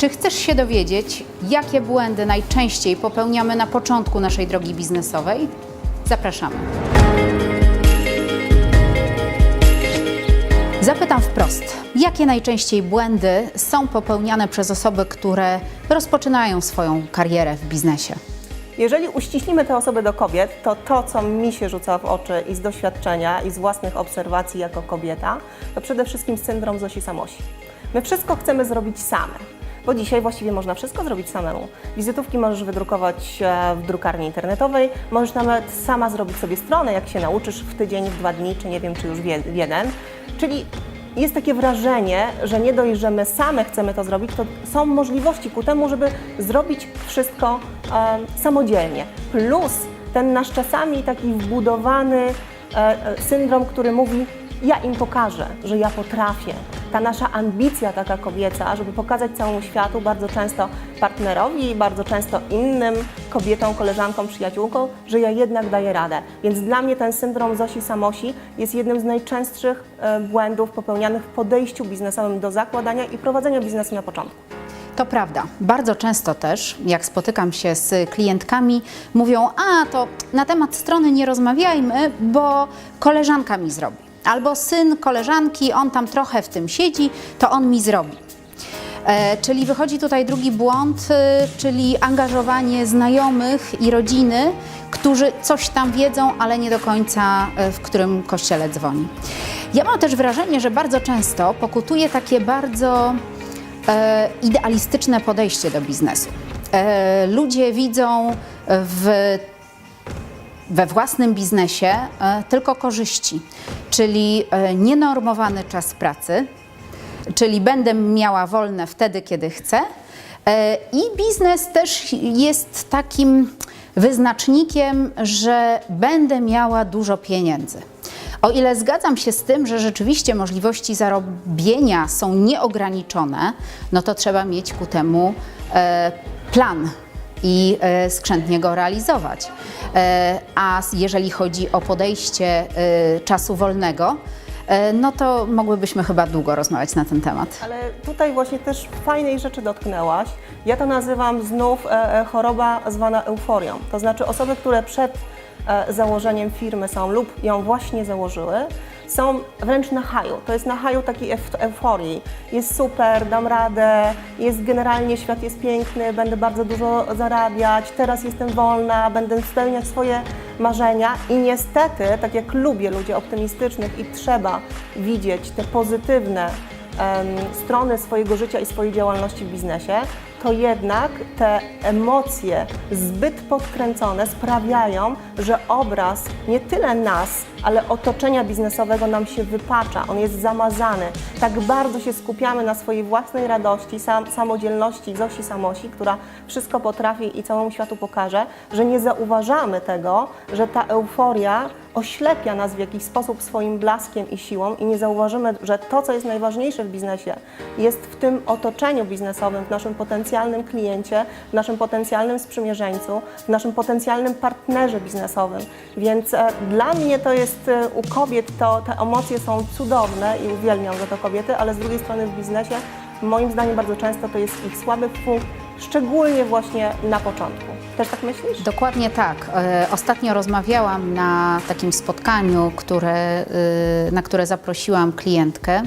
Czy chcesz się dowiedzieć, jakie błędy najczęściej popełniamy na początku naszej drogi biznesowej? Zapraszamy. Zapytam wprost, jakie najczęściej błędy są popełniane przez osoby, które rozpoczynają swoją karierę w biznesie? Jeżeli uściślimy te osoby do kobiet, to to, co mi się rzuca w oczy i z doświadczenia, i z własnych obserwacji jako kobieta, to przede wszystkim syndrom Zosi Samosi. My wszystko chcemy zrobić same, bo dzisiaj właściwie można wszystko zrobić samemu. Wizytówki możesz wydrukować e, w drukarni internetowej, możesz nawet sama zrobić sobie stronę, jak się nauczysz w tydzień, w dwa dni, czy nie wiem, czy już w je- w jeden. Czyli jest takie wrażenie, że nie dość, że my same chcemy to zrobić, to są możliwości ku temu, żeby zrobić wszystko e, samodzielnie. Plus ten nasz czasami taki wbudowany e, e, syndrom, który mówi, ja im pokażę, że ja potrafię. Ta nasza ambicja taka kobieca, żeby pokazać całemu światu, bardzo często partnerowi, bardzo często innym kobietom, koleżankom, przyjaciółkom, że ja jednak daję radę. Więc dla mnie ten syndrom Zosi Samosi jest jednym z najczęstszych e, błędów popełnianych w podejściu biznesowym do zakładania i prowadzenia biznesu na początku. To prawda. Bardzo często też, jak spotykam się z klientkami, mówią: A, to na temat strony nie rozmawiajmy, bo koleżanka mi zrobi. Albo syn koleżanki, on tam trochę w tym siedzi, to on mi zrobi. E, czyli wychodzi tutaj drugi błąd, e, czyli angażowanie znajomych i rodziny, którzy coś tam wiedzą, ale nie do końca e, w którym kościele dzwoni. Ja mam też wrażenie, że bardzo często pokutuje takie bardzo e, idealistyczne podejście do biznesu. E, ludzie widzą w we własnym biznesie e, tylko korzyści, czyli e, nienormowany czas pracy, czyli będę miała wolne wtedy, kiedy chcę. E, I biznes też jest takim wyznacznikiem, że będę miała dużo pieniędzy. O ile zgadzam się z tym, że rzeczywiście możliwości zarobienia są nieograniczone, no to trzeba mieć ku temu e, plan i e, skrzętnie go realizować. E, a jeżeli chodzi o podejście e, czasu wolnego, no to mogłybyśmy chyba długo rozmawiać na ten temat. Ale tutaj właśnie też fajnej rzeczy dotknęłaś. Ja to nazywam znów choroba zwana euforią. To znaczy osoby, które przed założeniem firmy są lub ją właśnie założyły, są wręcz na haju. To jest na haju takiej euf- euforii. Jest super, dam radę, jest generalnie świat jest piękny, będę bardzo dużo zarabiać, teraz jestem wolna, będę spełniać swoje marzenia i niestety, tak jak lubię ludzi optymistycznych i trzeba widzieć te pozytywne em, strony swojego życia i swojej działalności w biznesie, to jednak te emocje zbyt podkręcone sprawiają, że obraz nie tyle nas, ale otoczenia biznesowego nam się wypacza, on jest zamazany. Tak bardzo się skupiamy na swojej własnej radości, sam, samodzielności Zosi Samosi, która wszystko potrafi i całemu światu pokaże, że nie zauważamy tego, że ta euforia oślepia nas w jakiś sposób swoim blaskiem i siłą i nie zauważymy, że to, co jest najważniejsze w biznesie, jest w tym otoczeniu biznesowym, w naszym potencjalnym kliencie, w naszym potencjalnym sprzymierzeńcu, w naszym potencjalnym partnerze biznesowym. Więc e, dla mnie to jest e, u kobiet, to te emocje są cudowne i uwielbiam za to kobiety, ale z drugiej strony w biznesie moim zdaniem bardzo często to jest ich słaby punkt, szczególnie właśnie na początku. Też tak myślisz? Dokładnie tak. E, Ostatnio rozmawiałam na takim spotkaniu, które, e, na które zaprosiłam klientkę.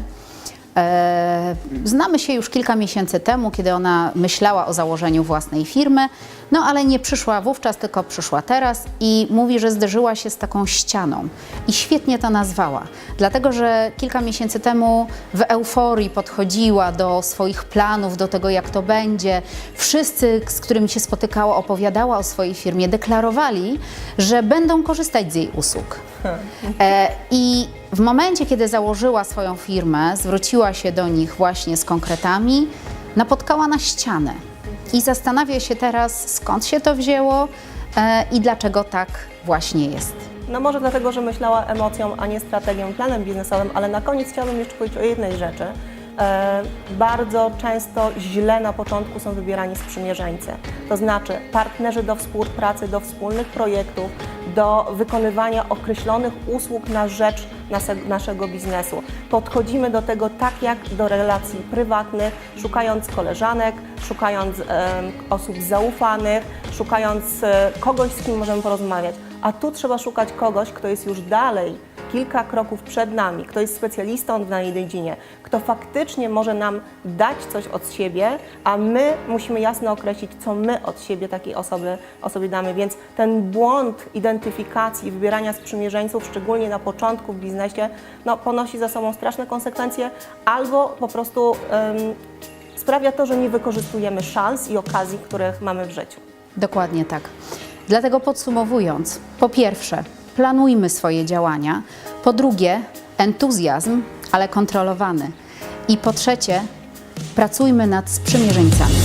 E, Znamy się już kilka miesięcy temu, kiedy ona myślała o założeniu własnej firmy, no ale nie przyszła wówczas, tylko przyszła teraz i mówi, że zderzyła się z taką ścianą. I świetnie to nazwała, dlatego że kilka miesięcy temu w euforii podchodziła do swoich planów, do tego, jak to będzie. Wszyscy, z którymi się spotykała, opowiadała o swojej firmie, deklarowali, że będą korzystać z jej usług. E, I w momencie, kiedy założyła swoją firmę, zwróciła się do nich właśnie z konkretami, napotkała na ścianę. I zastanawia się teraz, skąd się to wzięło e, i dlaczego tak właśnie jest. No może dlatego, że myślała emocją, a nie strategią, planem biznesowym, ale na koniec chciałabym jeszcze powiedzieć o jednej rzeczy. E, bardzo często źle na początku są wybierani sprzymierzeńcy. To znaczy partnerzy do współpracy, do wspólnych projektów, do wykonywania określonych usług na rzecz naszego biznesu. Podchodzimy do tego tak jak do relacji prywatnych, szukając koleżanek, szukając em, osób zaufanych, szukając e, kogoś, z kim możemy porozmawiać. A tu trzeba szukać kogoś, kto jest już dalej, kilka kroków przed nami, kto jest specjalistą w danej dziedzinie, kto faktycznie może nam dać coś od siebie, a my musimy jasno określić, co my od siebie takiej osoby, osobie damy. Więc ten błąd identyfikacji, wybierania sprzymierzeńców, szczególnie na początku w biznesie, no, ponosi za sobą straszne konsekwencje albo po prostu sprawia to, że nie wykorzystujemy szans i okazji, których mamy w życiu. Dokładnie tak. Dlatego podsumowując, po pierwsze, planujmy swoje działania, po drugie, entuzjazm, ale kontrolowany, i po trzecie, pracujmy nad sprzymierzeńcami.